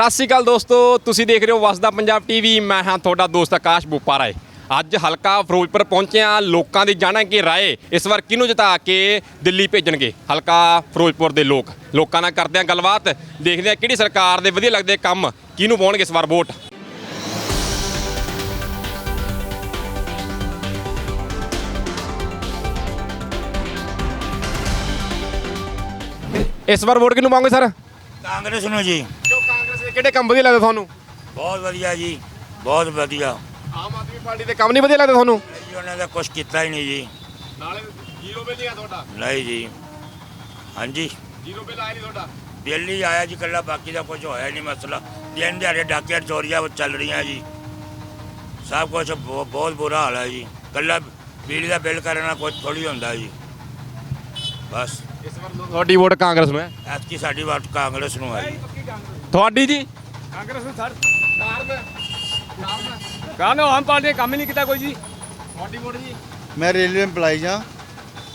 ਸਤਿ ਸ਼੍ਰੀ ਅਕਾਲ ਦੋਸਤੋ, ਤੁਸੀਂ ਦੇਖ ਰਹੇ ਹੋ ਵਸਦਾ ਪੰਜਾਬ ਟੀਵੀ। ਮੈਂ ਹਾਂ ਤੁਹਾਡਾ ਦੋਸਤ ਆਕਾਸ਼ ਬੁਪਾਰਾ ਅੱਜ ਹਲਕਾ ਫਿਰੋਜ਼ਪੁਰ ਪਹੁੰਚਿਆ ਲੋਕਾਂ ਦੀ ਜਾਣਾਂਗੇ ਰਾਏ? ਇਸ ਵਾਰ ਕਿਹਨੂੰ ਜਿਤਾ ਕੇ ਦਿੱਲੀ ਭੇਜਣਗੇ? ਹਲਕਾ ਫਿਰੋਜ਼ਪੁਰ ਦੇ ਲੋਕ। ਲੋਕਾਂ ਨਾਲ ਕਰਦੇ ਆ ਗੱਲਬਾਤ। ਦੇਖਦੇ ਆ ਕਿਹੜੀ ਸਰਕਾਰ ਦੇ ਵਧੀਆ ਲੱਗਦੇ ਕੰਮ ਕਿਹਨੂੰ ਪਾਉਣਗੇ ਇਸ ਵਾਰ ਵੋਟ। ਇਸ ਵਾਰ ਵੋਟ ਕਿਹਨੂੰ ਪਾਉਂਗੇ ਸਰ? ਕਾਂਗਰਸ ਨੂੰ ਜੀ। ਕਿਹੜੇ ਕੰਮ ਵਧੀਆ ਲੱਗਦੇ ਤੁਹਾਨੂੰ? ਬਹੁਤ ਵਧੀਆ ਜੀ ਬਹੁਤ ਵਧੀਆ। ਆਮ ਆਦਮੀ ਪਾਰਟੀ ਦੇ ਕੰਮ ਨਹੀਂ ਵਧੀਆ ਲੱਗਦੇ ਤੁਹਾਨੂੰ? ਜੀ ਉਹਨਾਂ ਦਾ ਕੁਝ ਕੀਤਾ ਹੀ ਨਹੀਂ ਜੀ। ਨਾਲੇ ਜ਼ੀਰੋ ਬਿੱਲ ਆ ਤੁਹਾਡਾ। ਨਹੀਂ ਜੀ। ਹਾਂਜੀ। ਜ਼ੀਰੋ ਬਿੱਲ ਆਇਆ ਨਹੀਂ ਤੁਹਾਡਾ? ਬਿੱਲ ਹੀ ਆਇਆ ਜੀ ਕੱਲਾ ਬਾਕੀ ਦਾ ਕੁਝ ਹੋਇਆ ਨਹੀਂ ਮਸਲਾ। ਦਿਨ ਦਿਹਾੜੇ ਡਾਕਿਆ ਚੋਰੀਆਂ ਚੱਲ ਰਹੀਆਂ ਜੀ। ਸਭ ਕੁਝ ਬਹੁਤ ਬੁਰਾ ਹਾਲ ਹੈ ਜੀ। ਕੱਲਾ ਬਿਜਲੀ ਦਾ ਬਿੱਲ ਕਰਨਾ ਕੁਝ ਥੋੜੀ ਹੁੰਦਾ ਜੀ। ਬਸ। ਇਸ ਵਾਰ ਤੁਹਾਡੀ ਵੋਟ ਕਾਂਗਰਸ ਨੂੰ ਹੈ। ਐਤਕੀ ਸਾਡੀ ਵਾਟ ਕਾਂਗਰਸ ਨੂੰ ਹੈ ਜੀ। ਤੁਹਾਡੀ ਜੀ? ਕਾਂਗਰਸ ਨੂੰ ਸਰ ਕਾਰਨ ਕਾਹਨੂੰ ਆਮ ਪਾਰਟੀ ਨੇ ਕੰਮ ਹੀ ਨਹੀਂ ਕੀਤਾ ਕੋਈ ਜੀ। ਤੁਹਾਡੀ ਵੋਟ ਜੀ। ਮੈਂ ਰੇਲਵੇ EMPLOYEE ਹਾਂ।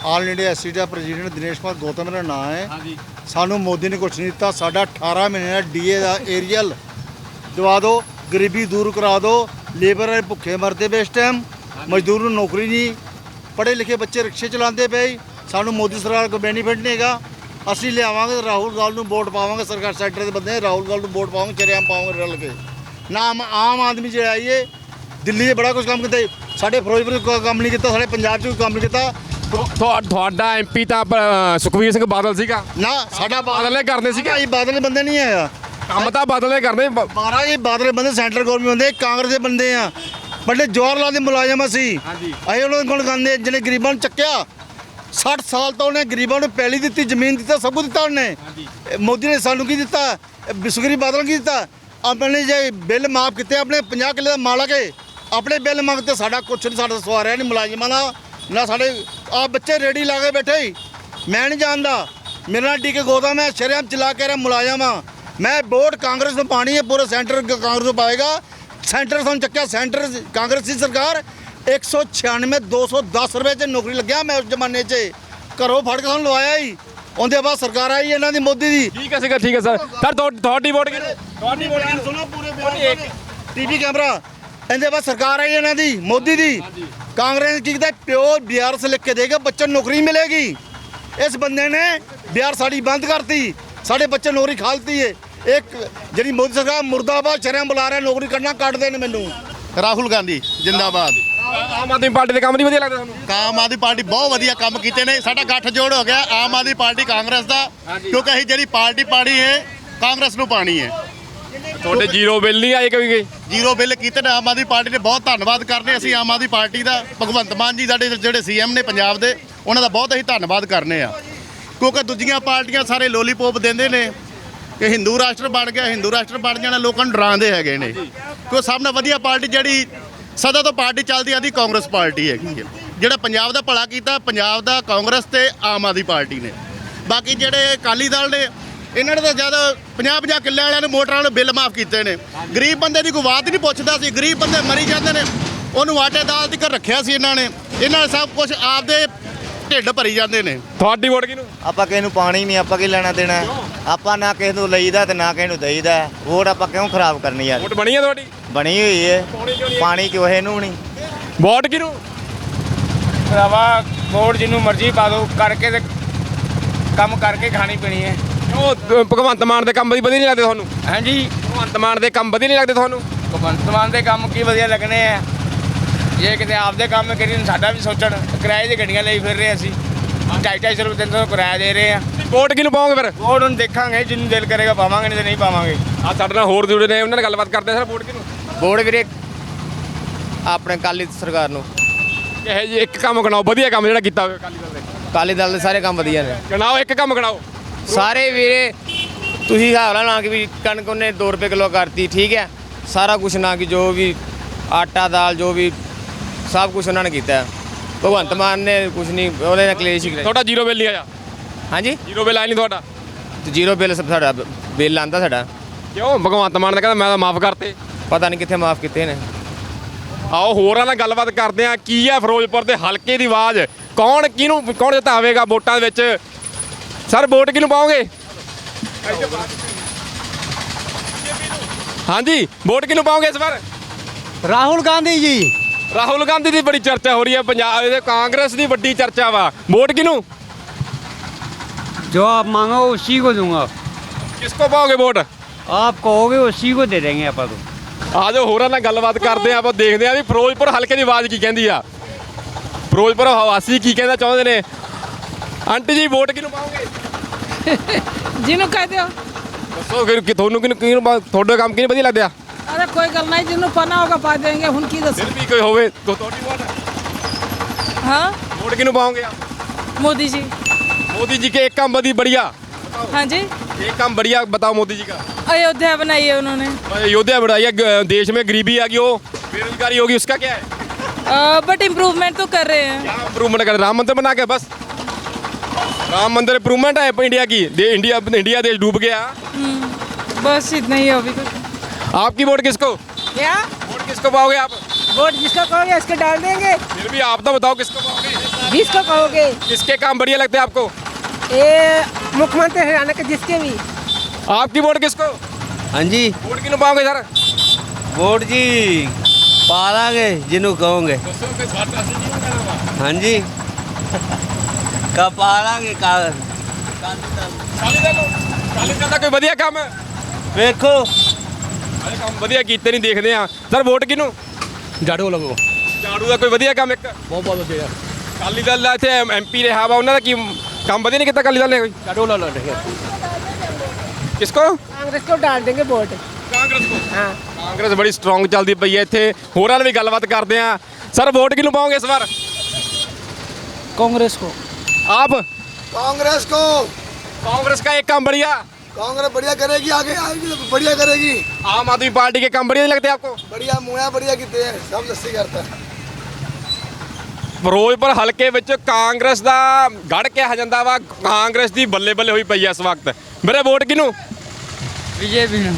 ਆਲ ਇੰਡੀਆ ਐਸਸੀ ਦਾ ਪ੍ਰੈਜ਼ੀਡੈਂਟ ਦਿਨੇਸ਼ ਕੁਮਾਰ ਗੌਤਮ ਮੇਰਾ ਨਾਮ ਹੈ। ਹਾਂਜੀ। ਸਾਨੂੰ ਮੋਦੀ ਨੇ ਕੁਛ ਨਹੀਂ ਦਿੱਤਾ। ਸਾਡਾ 18 ਮਹੀਨੇ ਦਾ ਡੀਏ ਦਾ ਏਰੀਅਲ ਦਵਾ ਦਿਓ ਗਰੀਬੀ ਦੂਰ ਕਰਾ ਦਿਓ ਲੇਬਰ ਵਾਲੇ ਭੁੱਖੇ ਮਰਦੇ ਪਏ ਇਸ ਟਾਈਮ ਮਜ਼ਦੂਰ ਨੂੰ ਨੌਕਰੀ ਨਹੀਂ। ਪੜ੍ਹੇ ਲਿਖੇ ਬੱਚੇ ਰਿਕਸ਼ੇ ਚਲਾਉਂਦੇ ਪਏ। ਸਾਨੂੰ ਮੋਦੀ ਸਰਕਾਰ ਕੋਈ ਬੈਨੀਫਿਟ ਨਹੀਂ ਹੈਗਾ। ਅਸੀਂ ਲਿਆਵਾਂਗੇ ਰਾਹੁਲ ਗਾਂਧੀ ਨੂੰ ਵੋਟ ਪਾਵਾਂਗੇ ਸਰਕਾਰ ਸੈਕਟਰ ਦੇ ਬੰਦੇ ਰਾਹੁਲ ਗਾਂਧੀ ਨੂੰ ਵੋਟ ਪਾਵਾਂਗੇ ਚਰਿਆਮ ਪਾਵਾਂਗੇ ਰਲ ਕੇ। ਨਾ ਆਮ- ਆਦਮੀ ਜਿਹੜਾ ਆਈਏ ਦਿੱਲੀ 'ਚ ਬੜਾ ਕੁਝ ਕੰਮ ਕੀਤਾ। ਸਾਡੇ ਫਿਰੋਜ਼ਪੁਰ ਕੰਮ ਨਹੀਂ ਕੀਤਾ ਸਾਡੇ ਪੰਜਾਬ 'ਚ ਕੋਈ ਕੰਮ ਨਹੀਂ ਕੀਤਾ। ਤੁਹਾ- ਤੁਹਾਡਾ ਐਮਪੀ ਤਾਂ ਅ, ਸੁਖਬੀਰ ਸਿੰਘ ਬਾਦਲ ਸੀਗਾ। ਨਾ ਸਾਡਾ ਬਾਦਲੇ ਕਰਦੇ ਸੀਗੇ। ਭਾਈ ਬਾਦਲ ਬੰਦੇ ਨਹੀਂ ਆਇਆ। ਕੰਮ ਤਾਂ ਬਾਦਲੇ ਕਰਦੇ ਮਹਾਰਾਜ ਇਹ ਬਾਦਲ ਬੰਦੇ ਸੈਂਟਰ ਗਵਰਨਮੈਂਟ ਬੰਦੇ ਕਾਂਗਰਸ ਦੇ ਬੰਦੇ ਆ। ਬੰਦੇ ਜਵਾਹਰ ਲਾਲ ਦੇ ਮੁਲਾਜ਼ਮ ਅਸੀਂ। ਹਾਂਜੀ। ਅਸੀਂ ਉਹਨਾਂ ਦੇ ਗੁਣ ਗਾਉਂਦੇ ਜਿਹਨੇ ਗਰੀਬਾਂ ਨੂੰ ਚੱਕਿਆ 60 ਸਾਲ ਤੋਂ ਉਹਨੇ ਗਰੀਬਾਂ ਨੂੰ ਪੈਲੀ ਦਿੱਤੀ ਜ਼ਮੀਨ ਦਿੱਤਾ ਸਭ ਕੁਝ ਦਿੱਤਾ ਉਹਨੇ। ਮੋਦੀ ਨੇ ਸਾਨੂੰ ਕੀ ਦਿੱਤਾ? ਬਿਸਗਰੀ ਬਾਦਲ ਕੀ ਦਿੱਤਾ? ਆਪਣੇ ਜੇ ਬਿੱਲ ਮਾਫ ਕੀਤੇ ਆਪਣੇ 50 ਕਿੱਲੇ ਦਾ ਮਾਲਕ ਹੈ ਆਪਣੇ ਬਿੱਲ ਮੰਗਤੇ ਸਾਡਾ ਕੁਛ ਨਹੀਂ ਸਾਡਾ ਸਵਾਰਿਆ ਨਹੀਂ ਮੁਲਾਜ਼ਮਾਂ ਦਾ ਨਾ ਸਾਡੇ ਆ ਬੱਚੇ ਰੇੜੀ ਲਾ ਕੇ ਬੈਠੇ ਹੀ ਮੈਂ ਨਹੀਂ ਜਾਣਦਾ। ਮੇਰਾ ਨਾਲ ਡੀਕੇ ਗੋਦਾਮ ਹੈ ਸ਼ਰੇਆਮ ਚਲਾ ਕੇ ਰਿਹਾ ਮੁਲਾਜ਼ਮ ਆ। ਮੈਂ ਵੋਟ ਕਾਂਗਰਸ ਨੂੰ ਪਾਣੀ ਹੈ ਪੂਰੇ ਸੈਂਟਰ ਕ- ਕਾਂਗਰਸ ਨੂੰ ਪਾਏਗਾ। ਸੈਂਟਰ ਸਾਨੂੰ ਚੱਕਿਆ ਸੈਂਟਰ ਕਾਂਗਰਸ ਦੀ ਸਰਕਾਰ 196 210 ਰੁਪਏ 'ਚ ਨੌਕਰੀ ਲੱਗਿਆ ਮੈਂ ਉਸ ਜ਼ਮਾਨੇ 'ਚ। ਘਰੋਂ ਫੜ ਕੇ ਸਾਨੂੰ ਲਵਾਇਆ ਹੀ ਉਹਦੇ ਬਾਅਦ ਸਰਕਾਰ ਆਈ ਇਹਨਾਂ ਦੀ ਮੋਦੀ ਦੀ। ਠੀਕ ਹੈ ਸੀਗਾ ਠੀਕ ਹੈ ਸਰ। ਸਰ ਤੁਹਾ- ਤੁਹਾਡੀ ਵੋਟ ਕਿਹਨੂੰ ਤੁਹਾਡੀ ਬਿਆਨ ਸੁਣੋ ਪੂਰੇ ਬਿਆਨ ਟੀਵੀ ਕੈਮਰਾ। ਇਹਦੇ ਬਾਅਦ ਸਰਕਾਰ ਆਈ ਇਹਨਾਂ ਦੀ ਮੋਦੀ ਦੀ। ਕਾਂਗਰਸ ਨੇ ਕੀ ਕੀਤਾ? ਪਿਓ ਬਿਆਰ ਸੇ ਲਿਖ ਕੇ ਦੇਗਾ ਬੱਚੇ ਨੂੰ ਨੌਕਰੀ ਮਿਲੇਗੀ। ਇਸ ਬੰਦੇ ਨੇ ਬਿਆਰ ਸਾਡੀ ਬੰਦ ਕਰਤੀ। ਸਾਡੇ ਬੱਚੇ ਨੌਕਰੀ ਖਾਲਤੀ ਏ। ਇੱਕ ਜਿਹੜੀ ਮੋਦੀ ਸਰਕਾਰ ਮੁਰਦਾਬਾਦ ਸ਼ਰਮ ਬੁਲਾ ਰਿਹਾ ਨੌਕਰੀ ਕਰਨਾ ਕੱਢ ਦੇਣ ਮੈਨੂੰ। ਰਾਹੁਲ ਗਾਂਧੀ ਜਿੰਦਾਬਾਦ। ਆਮ ਆਦਮੀ ਪਾਰਟੀ ਦੇ ਕੰਮ ਨਹੀਂ ਵਧੀਆ ਲੱਗਦੇ ਤੁਹਾਨੂੰ? ਆਮ ਆਦਮੀ ਪਾਰਟੀ ਬਹੁਤ ਵਧੀਆ ਕੰਮ ਕੀਤੇ ਨੇ। ਸਾਡਾ ਗੱਠ ਜੋੜ ਹੋ ਗਿਆ ਆਮ ਆਦਮੀ ਪਾਰਟੀ ਕਾਂਗਰਸ ਦਾ ਕਿਉਂਕਿ ਅਸੀਂ ਜਿਹੜੀ ਪਾਰਟੀ ਪਾਣੀ ਹੈ ਕਾਂਗਰਸ ਨੂੰ ਪਾਣੀ ਹੈ। ਤੁਹਾਡੇ ਜ਼ੀਰੋ ਬਿੱਲ ਨਹੀਂ ਆਏ ਕभी ਜ਼ੀਰੋ ਬਿੱਲ ਕੀਤੇ ਨੇ ਆਮ ਆਦਮੀ ਪਾਰਟੀ ਨੇ ਬਹੁਤ ਧੰਨਵਾਦ ਕਰਦੇ ਅਸੀਂ ਆਮ ਆਦਮੀ ਪਾਰਟੀ ਦਾ। ਭਗਵੰਤ ਮਾਨ ਜੀ ਸਾਡੇ ਜਿਹੜੇ ਸੀਐਮ ਨੇ ਪੰਜਾਬ ਦੇ ਉਹਨਾਂ ਦਾ ਬਹੁਤ ਅਸੀਂ ਧੰਨਵਾਦ ਕਰਨੇ ਆ। ਕਿਉਂਕਿ ਦੂਜੀਆਂ ਪਾਰਟੀਆਂ ਸਾਰੇ ਲੋਲੀਪੋਪ ਦਿੰਦੇ ਨੇ ਕਿ ਹਿੰਦੂ ਰਾਸ਼ਟਰ ਬਣ ਗਿਆ ਹਿੰਦੂ ਰਾਸ਼ਟਰ ਬਣ ਜਾਣਾ ਲੋਕਾਂ ਨੂੰ ਡਰਾਉਂਦੇ ਹੈਗੇ ਨੇ। ਕਿਉਂ ਸਭ ਨਾਲ ਵਧੀਆ ਪਾਰਟੀ ਜਿਹੜੀ ਸਦਾ ਤੋਂ ਪਾਰਟੀ ਚੱਲਦੀ ਆਦੀ ਕਾਂਗਰਸ ਪਾਰਟੀ ਹੈਗੀ ਹੈ। ਜਿਹੜਾ ਪੰਜਾਬ ਦਾ ਭਲਾ ਕੀਤਾ, ਪੰਜਾਬ ਦਾ ਕਾਂਗਰਸ ਤੇ ਆਮ ਆਦਮੀ ਪਾਰਟੀ ਨੇ। ਬਾਕੀ ਜਿਹੜੇ ਅਕਾਲੀ ਦਲ ਨੇ, ਇਹਨਾਂ ਨੇ ਤਾਂ ਜ਼ਿਆਦਾ 50 50 ਕਿੱਲੇ ਵਾਲਿਆਂ ਨੂੰ ਮੋਟਰਾਂ ਨੂੰ ਬਿੱਲ ਮਾਫ ਕੀਤੇ ਨੇ। ਗਰੀਬ ਬੰਦੇ ਦੀ ਕੋਈ ਬਾਤ ਨਹੀਂ ਪੁੱਛਦਾ ਸੀ। ਗਰੀਬ ਬੰਦੇ ਮਰੀ ਜਾਂਦੇ ਨੇ। ਉਹਨੂੰ ਆਟੇ ਦਾਲ ਘਰ ਰੱਖਿਆ ਸੀ ਇਹਨਾਂ ਨੇ। ਇਹਨਾਂ ਨੇ ਸਭ ਕੁਝ ਆਪਦੇ ਢਿੱਡ ਭਰੀ ਜਾਂਦੇ ਨੇ। ਤੁਹਾਡੀ ਵੋਟ ਕਿਹਨੂੰ? ਆਪਾਂ ਕਿਸੇ ਨੂੰ ਪਾਣੀ ਨਹੀਂ ਆਪਾਂ ਕੀ ਲੈਣਾ ਦੇਣਾ? ਹੈ? ਆਪਾਂ ਨਾ ਕਿਸੇ ਨੂੰ ਲਈਦਾ ਤੇ ਨਾ ਕਿਸੇ ਨੂੰ ਦੇਈਦਾ। ਹੈ। ਵੋਟ ਆਪਾਂ ਕਿਉਂ ਖਰਾਬ ਕਰਨੀ ਯਾਰ? ਵੋਟ ਬਣੀ ਹੈ ਤੁਹਾਡੀ? ਬਣੀ ਹੋਈ ਹੈ ਪਾਣੀ ਕਿਉਂ ਇਹਨੂੰ ਨਹੀਂ? ਵੋਟ ਕਿਹਨੂੰ? ਭਰਾਵਾ ਵੋਟ ਜਿਹਨੂੰ ਮਰਜ਼ੀ ਪਾ ਦਿਓ ਕਰਕੇ ਤੇ ਕੰਮ ਕਰਕੇ ਖਾਣੀ ਪੀਣੀ ਹੈ ਉਹ ਭਗਵੰਤ ਮਾਨ ਦੇ ਕੰਮ ਵੀ ਵਧੀਆ ਨਹੀਂ ਲੱਗਦੇ ਤੁਹਾਨੂੰ? ਹਾਂਜੀ। ਭਗਵੰਤ ਮਾਨ ਦੇ ਕੰਮ ਵਧੀਆ ਨਹੀਂ ਲੱਗਦੇ ਤੁਹਾਨੂੰ? ਭਗਵੰਤ ਮਾਨ ਦੇ ਕੰਮ ਕੀ ਵਧੀਆ ਲੱਗਣੇ ਆ? ਜੇ ਕਿਤੇ ਆਪਦੇ ਕੰਮ ਕਰੀ ਸਾਡਾ ਵੀ ਸੋਚਣ ਕਿਰਾਏ ਦੀ ਗੱਡੀਆਂ ਲਈ ਫਿਰ ਰਹੇ ਅਸੀਂ। ਢਾਈ ਢਾਈ ਸੌ ਰੁਪਏ ਤਿੰਨ ਸੌ ਕਿਰਾਇਆ ਦੇ ਰਹੇ ਆ ਵੋਟ ਕਿਹਨੂੰ ਪਾਓਗੇ ਫਿਰ? ਵੋਟ ਹੁਣ ਦੇਖਾਂਗੇ ਜਿਹਨੂੰ ਦਿਲ ਕਰੇਗਾ ਪਾਵਾਂਗੇ ਨਹੀਂ ਤੇ ਨਹੀਂ ਪਾਵਾਂਗੇ। ਆ ਸਾਡੇ ਨਾਲ ਹੋਰ ਜੁੜੇ ਨੇ ਉਹਨਾਂ ਨਾਲ ਗੱਲਬਾਤ ਕਰਦੇ ਆ ਸਰ ਵੋਟ ਕਿਹਨੂੰ? ਵੋਟ ਵੀਰੇ ਆਪਣੇ ਕਾਲੀ ਸਰਕਾਰ ਨੂੰ। ਇਹ ਜੀ ਇੱਕ ਕੰਮ ਗਣਾਓ ਵਧੀਆ ਕੰਮ ਜਿਹੜਾ ਕੀਤਾ ਹੋਵੇ ਅਕਾਲੀ ਦਲ ਨੇ। ਕਾਲੀ ਦਲ ਦੇ ਸਾਰੇ ਕੰਮ ਵਧੀਆ ਨੇ। ਗਣਾਓ ਇੱਕ ਕੰਮ ਗਣਾਓ ਸਾਰੇ ਵੀਰੇ ਤੁਸੀਂ ਹਿਸਾਬ ਲਾ ਲਾ ਕਿ ਵੀ ਕਣਕ ਉਹਨੇ 2 ਰੁਪਏ ਕਿਲੋ ਕਰਤੀ ਠੀਕ ਹੈ। ਸਾਰਾ ਕੁਝ ਨਾ ਕਿ ਜੋ ਵੀ ਆਟਾ ਦਾਲ ਜੋ ਵੀ ਸਭ ਕੁਝ ਉਹਨਾਂ ਨੇ ਕੀਤਾ। ਹੈ। ਭਗਵੰਤ ਮਾਨ ਨੇ ਕੁਝ ਨਹੀਂ ਉਹਨੇ ਨੇ ਕਲੇਸ਼ ਹੀ ਕਰਾਇਆ ਤੁਹਾਡਾ ਜ਼ੀਰੋ ਬਿੱਲ ਨਹੀਂ ਆਇਆ? ਹਾਂਜੀ? ਜ਼ੀਰੋ ਬਿੱਲ ਆਇਆ ਨਹੀਂ ਤੁਹਾਡਾ? ਤੇ ਜ਼ੀਰੋ ਬਿੱਲ ਸਭ ਸਾਡਾ ਬਿੱਲ ਆਂਦਾ ਸਾਡਾ। ਕਿਉਂ? ਭਗਵੰਤ ਮਾਨ ਨੇ ਕਹਿੰਦਾ ਮੈਂ ਤਾਂ ਮਾਫ ਕਰਤੇ। ਪਤਾ ਨਹੀਂ ਕਿੱਥੇ ਮਾਫ ਕੀਤੇ ਨੇ। ਆਓ ਹੋਰਾਂ ਨਾਲ ਗੱਲਬਾਤ ਕਰਦੇ ਆ ਕੀ ਆ ਫਿਰੋਜ਼ਪੁਰ ਦੇ ਹਲਕੇ ਦੀ ਆਵਾਜ਼? ਕੌਣ ਕਿਹਨੂੰ ਕੌਣ ਜਿਤਾਵੇਗਾ ਵੋਟਾਂ ਦੇ ਵਿੱਚ? ਸਰ ਵੋਟ ਕਿਹਨੂੰ ਪਾਓਗੇ? ਹਾਂਜੀ ਵੋਟ ਕਿਹਨੂੰ ਪਾਓਗੇ ਇਸ ਵਾਰ? ਰਾਹੁਲ ਗਾਂਧੀ ਜੀ। ਰਾਹੁਲ ਗਾਂਧੀ ਦੀ ਬੜੀ ਚਰਚਾ ਹੋ ਰਹੀ ਹੈ ਪੰਜਾਬ ਦੇ ਕਾਂਗਰਸ ਦੀ ਵੱਡੀ ਚਰਚਾ ਵਾ ਵੋਟ ਕਿਹਨੂੰ जो आप मांगो उसी को दूंगा ਕਿਸ ਕੋ ਪਾਓਗੇ ਵੋਟ आप कहोगे उसी को दे देंगे आप तो ਆ ਜਾਓ ਹੋਰਾਂ ਨਾਲ ਗੱਲਬਾਤ ਕਰਦੇ ਆ ਆਪਾਂ ਦੇਖਦੇ ਆ ਵੀ ਫਿਰੋਜ਼ਪੁਰ ਹਲਕੇ ਦੀ ਆਵਾਜ਼ ਕੀ ਕਹਿੰਦੀ ਆ ਫਿਰੋਜ਼ਪੁਰ ਹਵਾਸੀ ਕੀ ਕਹਿੰਦਾ ਚਾਹੁੰਦੇ ਨੇ ਆਂਟੀ ਜੀ ਵੋਟ ਕਿਹਨੂੰ ਪਾਓਗੇ ਜਿਹਨੂੰ ਕਹਿ ਦਿਓ ਦੱਸੋ ਫਿਰ ਕਿ ਤੁਹਾਨੂੰ ਕਿਹਨੂੰ ਕਿਹਨੂੰ ਪਾ- ਤੁਹਾਡਾ ਕੰਮ ਕਿਹਨੂੰ ਵਧੀਆ ਲੱਗਦਾ ਅਰੇ ਕੋਈ ਗੱਲ ਨਹੀਂ ਜਿਹਨੂੰ ਪਾਣਾ ਹੋਗਾ ਪਾ ਦੇਂਗੇ ਹੁਣ ਕੀ ਦੱਸ ਫਿਰ ਵੀ ਕੋਈ ਹੋਵੇ ਤਾਂ ਤੁਹਾਡੀ ਵੋਟ ਹਾਂ ਵੋਟ ਕਿਹਨੂੰ ਪਾਓਗੇ ਆਪ मोदी जी मोदी जी के एक काम बड़ी बढ़िया हाँ जी एक काम बढ़िया बताओ मोदी जी का अयोध्या बनाई है उन्होंने अयोध्या बढ़ाई है ग- देश में गरीबी आ गई हो बेरोजगारी होगी उसका क्या है बट इम्प्रूवमेंट तो कर रहे हैं क्या इम्प्रूवमेंट कर राम मंदिर बना के बस राम मंदिर इम्प्रूवमेंट है इंडिया की दे, इंडिया इंडिया देश डूब गया हम्म, बस इतना ही है अभी तो आपकी वोट किसको? क्या? वोट किसको पाओगे आप? वोट जिसको कहोगे इसके डाल देंगे। फिर भी आप तो बताओ किसको पाओगे? जिसको कहोगे। किसके काम बढ़िया लगते हैं आपको? ये मुख्यमंत्री हरियाणा के जिसके भी। आपकी वोट किसको? हाँ जी। वोट किन पाओगे सर? वोट जी पाला गए जिन्हों कहोगे। तो हाँ जी। का पाला गए का कोई बढ़िया काम है। देखो ਸਾਰੇ ਕੰਮ ਵਧੀਆ ਕੀਤੇ ਨਹੀਂ ਦੇਖਦੇ ਆ ਸਰ ਵੋਟ ਕਿਹਨੂੰ ਜਾੜੋ ਲਗੋ ਝਾੜੂ ਦਾ ਕੋਈ ਵਧੀਆ ਕੰਮ ਇੱਕ ਬਹੁਤ ਬਹੁਤ ਵਧੀਆ ਕਾਲੀ ਦਲ ਦਾ ਇੱਥੇ ਐਮਪੀ ਰਿਹਾ ਵਾ ਉਹਨਾਂ ਦਾ ਕੀ ਕੰਮ ਵਧੀਆ ਨਹੀਂ ਕੀਤਾ ਕਾਲੀ ਦਲ ਨੇ ਕੋਈ ਜਾੜੋ ਲਾ ਲਾ ਕਿਸਕੋ कांग्रेस को डाल देंगे वोट ਕਾਂਗਰਸ ਕੋ ਹਾਂ ਕਾਂਗਰਸ ਬੜੀ ਸਟਰੋਂਗ ਚੱਲਦੀ ਪਈ ਹੈ ਇੱਥੇ ਹੋਰਾਂ ਨਾਲ ਵੀ ਗੱਲਬਾਤ ਕਰਦੇ ਆ ਸਰ ਵੋਟ ਕਿਹਨੂੰ ਪਾਓਗੇ ਇਸ ਵਾਰ कांग्रेस को ਆਪ कांग्रेस को कांग्रेस का एक काम बढ़िया कांग्रेस बढ़िया करेगी आगे आएगी तो बढ़िया करेगी आम आदमी पार्टी के काम बढ़िया नहीं लगते आपको बढ़िया मुया बढ़िया कितने हैं सब लस्सी करता है ਫਿਰੋਜ਼ਪੁਰ ਹਲਕੇ ਵਿੱਚ ਕਾਂਗਰਸ ਦਾ ਗੜ ਕਿਹਾ ਜਾਂਦਾ ਵਾ ਕਾਂਗਰਸ ਦੀ ਬੱਲੇ ਬੱਲੇ ਹੋਈ ਪਈ ਐ ਇਸ ਵਕਤ ਮੇਰੇ ਵੋਟ ਕਿਹਨੂੰ बीजेपी ने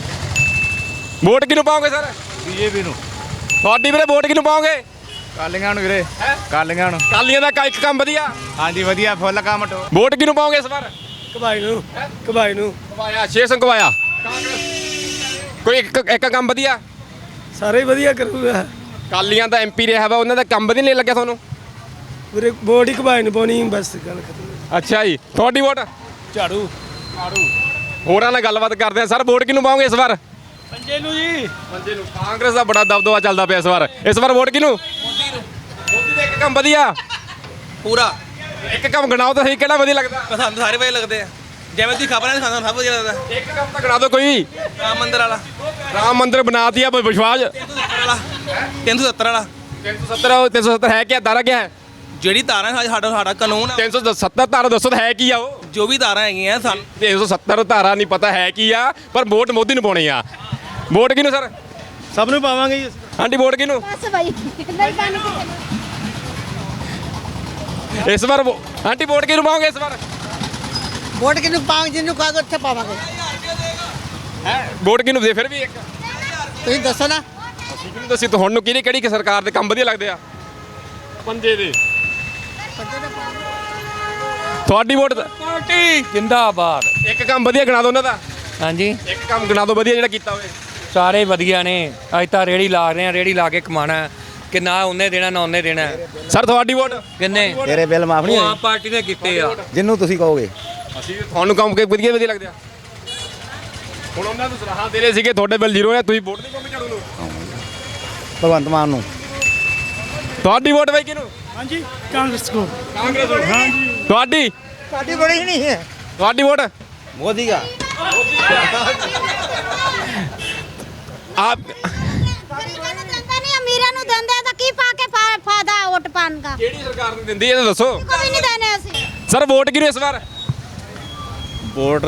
ਵੋਟ ਕਿਹਨੂੰ ਪਾਓਗੇ ਸਰ ਬੀਜੇਪੀ ਨੂੰ ਤੁਹਾਡੀ ਵੀਰੇ ਵੋਟ ਕਿਹਨੂੰ ਪਾਓਗੇ ਕਾਲੀਆਂ ਨੂੰ ਵੀਰੇ ਕਾਲੀਆਂ ਨੂੰ ਕਾਲੀਆਂ ਦਾ ਇੱਕ ਕੰਮ ਵਧੀਆ ਹਾਂਜੀ ਵਧੀਆ ਫੁੱਲ ਕੰਮ ਟੋ ਵੋਟ ਕਿਹਨੂੰ ਪਾਓਗੇ ਇਸ ਵਾਰ ਕਬਾਈ ਨੂੰ ਕਬਾਈ ਨੂੰ। ਕਵਾਇਆ ਛੇ ਸਿੰਘ ਕਵਾਇਆ ਕੋਈ ਇੱਕ ਇੱਕ ਕੰਮ ਵਧੀਆ? ਸਾਰੇ ਵਧੀਆ ਕਰੂਗਾ। ਕਾਲੀਆਂ ਦਾ ਐਮਪੀ ਰਿਹਾ ਵਾ ਉਹਨਾਂ ਦਾ ਕੰਮ ਵਧੀਆ ਨਹੀਂ ਲੱਗਿਆ ਤੁਹਾਨੂੰ? ਵੀਰੇ ਵੋਟ ਹੀ ਕਬਾਈ ਨੂੰ ਪਾਉਣੀ ਬਸ ਗੱਲ ਖਤਮ। ਅੱਛਾ ਜੀ ਤੁਹਾਡੀ ਵੋਟ? ਝਾੜੂ। ਹੋਰਾਂ ਨਾਲ ਗੱਲਬਾਤ ਕਰਦੇ ਆ ਸਰ ਵੋਟ ਕਿਹਨੂੰ ਪਾਓਗੇ ਇਸ ਵਾਰ? ਪੰਜੇ ਨੂੰ ਜੀ। ਪੰਜੇ ਨੂੰ। ਕਾਂਗਰਸ ਦਾ ਬੜਾ ਦਬਦਬਾ ਚੱਲਦਾ ਪਿਆ ਇਸ ਵਾਰ। ਇਸ ਵਾਰ ਵੋਟ ਕਿਹਨੂੰ? ਮੋਦੀ ਨੂੰ। ਮੋਦੀ ਦਾ ਇੱਕ ਕੰਮ ਵਧੀਆ। ਪੂਰਾ। ਇੱਕ ਕੰਮ ਗਣਾਓ ਤਾਂ ਸਹੀ ਕਿਹੜਾ ਵਧੀਆ ਲੱਗਦਾ? ਸਾਨੂੰ ਸਾਰੇ ਵਧੀਆ ਲੱਗਦੇ ਆ। ਜਿਵੇਂ ਤੁਸੀਂ ਖਬਰਾਂ ਸਾਨੂੰ ਸਭ ਵਧੀਆ ਲੱਗਦਾ। ਇੱਕ ਕੰਮ ਤਾਂ ਗਣਾ ਦਿਓ ਕੋਈ। ਰਾਮ ਮੰਦਿਰ ਵਾਲਾ। ਰਾਮ ਮੰਦਿਰ ਬਣਾ ਦਿਆ ਪਰ ਵਿਸ਼ਵਾਸ। 370 ਵਾਲਾ। 370 ਵਾਲਾ। 370 370 ਹੈ ਕੀ ਧਾਰਾ ਕੀ ਹੈ? ਜਿਹੜੀ ਤਾਰਾਂ ਹੈ ਸਾਡਾ ਸਾਡਾ ਕਾਨੂੰਨ ਆ। 370 ਧਾਰਾ ਦੱਸੋ ਤਾਂ ਹੈ ਕੀ ਆ ਉਹ? ਜੋ ਵੀ ਤਾਰਾਂ ਹੈਗੀਆਂ ਸਾਨੂੰ 370 ਧਾਰਾ ਨਹੀਂ ਪਤਾ ਹੈ ਕੀ ਆ ਪਰ ਵੋਟ ਮੋਦੀ ਨੂੰ ਪਾਉਣੀ ਆ। ਵੋਟ ਕਿਹਨੂੰ ਸਰ? ਸਭ ਨੂੰ ਪਾਵਾਂਗੇ ਜੀ। ਆਂਟੀ ਵੋਟ ਕਿਹਨੂੰ? ਬਸ ਨਹੀਂ ਪਾਣੀ ਇਸ ਵਾਰ ਆਂਟੀ ਵੋਟ ਕਿਹਨੂੰ ਪਾਓਗੇ ਇਸ ਵਾਰ? ਵੋਟ ਕਿਨੂੰ ਪਾਉਂ ਜਿੰਨੂੰ ਕਹਾਂਗੇ ਉੱਥੇ ਪਾਵਾਂਗੇ। ਹੈ ਵੋਟ ਕਿਹਨੂੰ ਦੇ ਫਿਰ ਵੀ ਇੱਕ। ਤੁਸੀਂ ਦੱਸੋ ਨਾ। ਅਸੀਂ ਕਿਹਨੂੰ ਦੱਸੀ ਤੁਹਾਨੂੰ ਕਿਹੜੀ ਕਿਹੜੀ ਸਰਕਾਰ ਦੇ ਕੰਮ ਵਧੀਆ ਲੱਗਦੇ ਆ? ਪੰਜੇ ਦੇ। ਤੁਹਾਡੀ ਵੋਟ ਪਾਰਟੀ। ਜਿੰਦਾਬਾਦ। ਇੱਕ ਕੰਮ ਵਧੀਆ ਗਿਣਾ ਦਿਓ ਉਹਨਾਂ ਦਾ। ਹਾਂਜੀ। ਇੱਕ ਕੰਮ ਗਿਣਾ ਦਿਓ ਵਧੀਆ ਜਿਹੜਾ ਕੀਤਾ ਹੋਵੇ। ਸਾਰੇ ਵਧੀਆ ਨੇ। ਅੱਜ ਤਾਂ ਰੇੜੀ ਲਾ ਰਹੇ ਆ ਰੇੜੀ ਲਾ ਕੇ ਕਮਾਣਾ ਕਿ ਨਾ ਉਹਨੇ ਦੇਣਾ ਨਾ ਉਹਨੇ ਦੇਣਾ। ਸਰ ਤੁਹਾਡੀ ਵੋਟ? ਕਿੰਨੇ? ਤੇਰੇ ਬਿੱਲ ਮਾਫ ਉਹ ਆਪ ਪਾਰਟੀ ਨੇ ਕੀਤੇ ਆ। ਜਿੰਨੂੰ ਤੁਸੀਂ ਕਹੋਗੇ। ਅਸੀਂ ਤੁਹਾਨੂੰ ਕੰਮ ਕੇ ਵਧੀਆ ਵਧੀਆ ਲੱਗਦੇ ਆ। ਹੁਣ ਉਹਨਾਂ ਨੂੰ ਸਲਾਹਾਂ ਦੇ ਰਹੇ ਸੀਗੇ ਤੁਹਾਡੇ ਬਿੱਲ ਜ਼ੀਰੋ ਹੈ ਤੁਸੀਂ ਵੋਟ ਨਹੀਂ ਪਾਉਂਦੇ ਝਾੜੂ ਨੂੰ। ਭਗਵੰਤ ਮਾਨ ਨੂੰ। ਤੁਹਾਡੀ ਵੋਟ ਬਾਈ ਕਿਹਨੂੰ? ਹਾਂਜੀ ਕਾਂਗਰਸ ਕੋ। ਕਾਂਗਰਸ ਨੂੰ। ਹਾਂਜੀ। ਤੁਹਾਡੀ? ਸਾਡੀ ਬੜੀ ਨਹੀਂ ਹੈ। ਤੁਹਾਡੀ ਵੋਟ? ਮੋਦੀ ਦਾ। ਆਪ ਨਹੀਂ ਦਿੰਦੇ ਆ ਤਾਂ ਕੀ ਪਾ ਕੇ ਫਾ- ਫਾਇਦਾ ਵੋਟ ਪਾਣ ਦਾ? ਕਿਹੜੀ ਸਰਕਾਰ ਨੂੰ ਦਿੰਦੀ ਇਹ ਤਾਂ ਦੱਸੋ। ਕੋਈ ਨਹੀਂ ਦੇਣੇ ਅਸੀਂ। ਸਰ ਵੋਟ ਕਿਹਨੂੰ ਇਸ ਵਾਰ? ਵੋਟ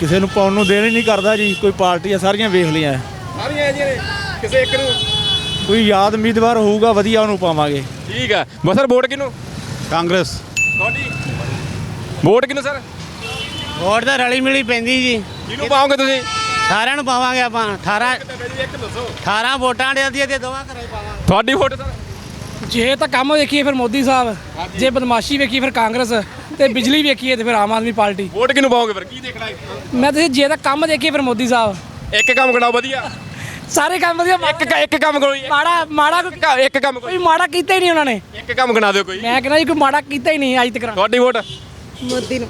ਕਿਸੇ ਨੂੰ ਪਾਉਣ ਨੂੰ ਦੇਣ ਹੀ ਨਹੀਂ ਕਰਦਾ ਜੀ। ਕੋਈ ਪਾਰਟੀਆਂ ਸਾਰੀਆਂ ਵੇਖ ਲਈਆਂ। ਸਾਰੀਆਂ ਜੀ ਨੇ? ਕਿਸੇ ਇੱਕ ਨੂੰ? ਕੋਈ ਯਾਦ ਉਮੀਦਵਾਰ ਹੋਊਗਾ ਵਧੀਆ ਉਹਨੂੰ ਪਾਵਾਂਗੇ। ਠੀਕ ਹੈ। ਬਸ ਸਰ ਵੋਟ ਕਿਹਨੂੰ? ਕਾਂਗਰਸ। ਤੁਹਾਡੀ ਵੋਟ ਕਿਹਨੂੰ ਸਰ? ਵੋਟ ਤਾਂ ਰਲੀ ਮਿਲੀ ਪੈਂਦੀ ਜੀ। ਕਿਹਨੂੰ ਪਾਓਗੇ ਤੁਸੀਂ? ਸਾਰਿਆਂ ਨੂੰ ਪਾਵਾਂਗੇ ਆਪਾਂ। 18 ਇੱਕ ਦੱਸੋ। 18 ਵੋਟਾਂ ਦੇ ਦੀ ਤੇ ਦੋਵਾਂ ਘਰੇ ਪਾਵਾਂਗੇ। ਤੁਹਾਡੀ ਵੋਟ ਜੇ ਤਾਂ ਕੰਮ ਵੇਖੀਏ ਫਿਰ ਮੋਦੀ ਸਾਹਿਬ ਜੇ ਬਦਮਾਸ਼ੀ ਵੇਖੀਏ ਫਿਰ ਕਾਂਗਰਸ ਤੇ ਬਿਜਲੀ ਵੇਖੀਏ ਤੇ ਫਿਰ ਆਮ ਆਦਮੀ ਪਾਰਟੀ। ਵੋਟ ਕਿਹਨੂੰ ਪਾਓਗੇ ਫਿਰ? ਕੀ ਦੇਖਣਾ ਮੈਂ ਤਾਂ ਜੇ ਤਾਂ ਕੰਮ ਦੇਖੀਏ ਫਿਰ ਮੋਦੀ ਸਾਹਿਬ। ਇੱਕ ਕੰਮ ਕਰਾਓ ਵਧੀਆ। ਸਾਰੇ ਕੰਮ ਵਧੀਆ ਇੱਕ ਇੱਕ ਕੰਮ ਕਰੋ ਮਾੜਾ ਮਾੜਾ ਕੋਈ ਇੱਕ- ਕੰਮ ਕੋਈ ਮਾੜਾ ਕੀਤਾ ਹੀ ਨਹੀਂ ਉਹਨਾਂ ਨੇ। ਇੱਕ ਕੰਮ ਕਰਾ ਦਿਓ ਕੋਈ। ਮੈਂ ਕਹਿੰਦਾ ਜੀ ਕੋਈ ਮਾੜਾ ਕੀਤਾ ਹੀ ਨਹੀਂ ਅੱਜ ਤੱਕ। ਤੁਹਾਡੀ ਵੋਟ? ਮੋਦੀ ਨੂੰ।